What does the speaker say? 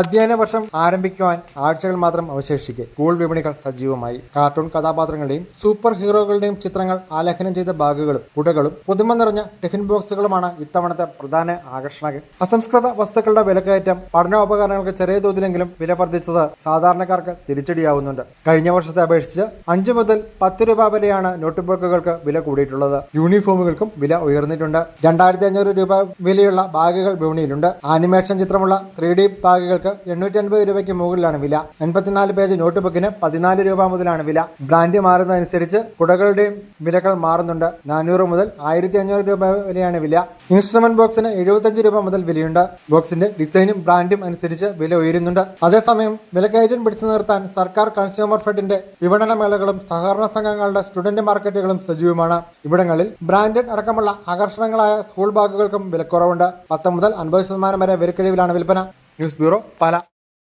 അധ്യയന വർഷം ആരംഭിക്കുവാൻ ആഴ്ചകൾ മാത്രം അവശേഷിക്കെ. സ്കൂൾ വിപണികൾ സജീവമായി. കാർട്ടൂൺ കഥാപാത്രങ്ങളുടെയും സൂപ്പർ ഹീറോകളുടെയും ചിത്രങ്ങൾ ആലേഖനം ചെയ്ത ബാഗുകളും കുടകളും പുതുമ നിറഞ്ഞ ടിഫിൻ ബോക്സുകളുമാണ് ഇത്തവണത്തെ പ്രധാന ആകർഷണങ്ങൾ. അസംസ്കൃത വസ്തുക്കളുടെ വിലക്കയറ്റം പഠനോപകരണങ്ങൾക്ക് ചെറിയ തോതിലെങ്കിലും വില വർദ്ധിച്ചത് സാധാരണക്കാർക്ക് തിരിച്ചടിയാവുന്നുണ്ട്. കഴിഞ്ഞ വർഷത്തെ അപേക്ഷിച്ച് അഞ്ചു മുതൽ പത്ത് രൂപ വരെയാണ് നോട്ട് ബുക്കുകൾക്ക് വില കൂടിയിട്ടുള്ളത്. യൂണിഫോമുകൾക്കും വില ഉയർന്നിട്ടുണ്ട്. രണ്ടായിരത്തി അഞ്ഞൂറ് രൂപ വിലയുള്ള ബാഗുകൾ വിപണിയിലുണ്ട്. ആനിമേഷൻ ചിത്രമുള്ള ത്രീ ഡി ബാഗുകൾക്ക് എണ്ണൂറ്റി അൻപത് രൂപയ്ക്ക് മുകളിലാണ് വില. എൺപത്തിനാല് പേജ് നോട്ട് ബുക്കിന് പതിനാല് രൂപ മുതലാണ് വില. ബ്രാൻഡ് മാറുന്നതനുസരിച്ച് കുടകളുടെയും വിലകൾ മാറുന്നുണ്ട്. നാനൂറ് മുതൽ ആയിരത്തി അഞ്ഞൂറ് രൂപ വരെയാണ് വില. ഇൻസ്ട്രുമെന്റ് ബോക്സിന് എഴുപത്തഞ്ച് രൂപ മുതൽ വിലയുണ്ട്. ബോക്സിന്റെ ഡിസൈനും ബ്രാൻഡും അനുസരിച്ച് വില ഉയരുന്നുണ്ട്. അതേസമയം വിലക്കയറ്റം പിടിച്ചു നിർത്താൻ സർക്കാർ കൺസ്യൂമർ ഫെഡിന്റെ വിപണന മേളകളും സഹകരണ സംഘങ്ങളുടെ സ്റ്റുഡന്റ് മാർക്കറ്റുകളും സജീവമാണ്. ഇവിടങ്ങളിൽ ബ്രാൻഡഡ് അടക്കമുള്ള ആകർഷണങ്ങളായ സ്കൂൾ ബാഗുകൾക്കും വിലക്കുറവുണ്ട്. പത്ത് മുതൽ അൻപത് ശതമാനം വരെ വിലക്കിഴിവിലാണ് വിൽപ്പന. News Bureau para